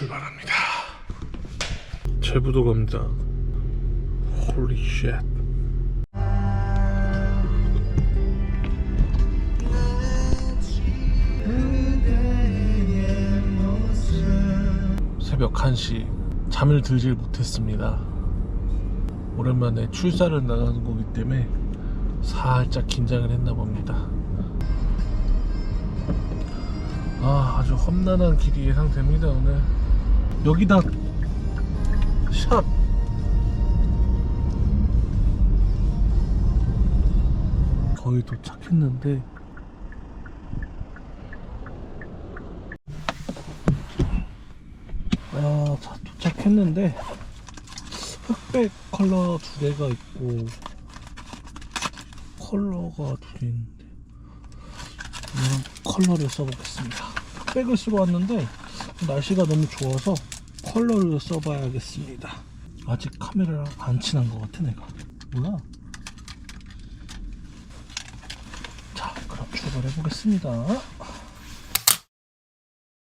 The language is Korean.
출발합니다. 제부도 갑니다. 홀리 쉣. 새벽 1시 잠을 들질 못했습니다. 오랜만에 출사를 나가는 거기 때문에 살짝 긴장을 했나 봅니다. 아, 아주 험난한 길이 예상됩니다, 오늘. 여기다 샵. 거의 도착했는데 아, 자, 도착했는데 흑백 컬러 두 개가 있고 컬러가 두 개 있는데 이런 컬러를 써보겠습니다. 흑백을 쓰러 왔는데 날씨가 너무 좋아서 컬러를 써봐야겠습니다. 아직 카메라랑 안 친한 것 같아 내가. 몰라. 자, 그럼 출발해 보겠습니다.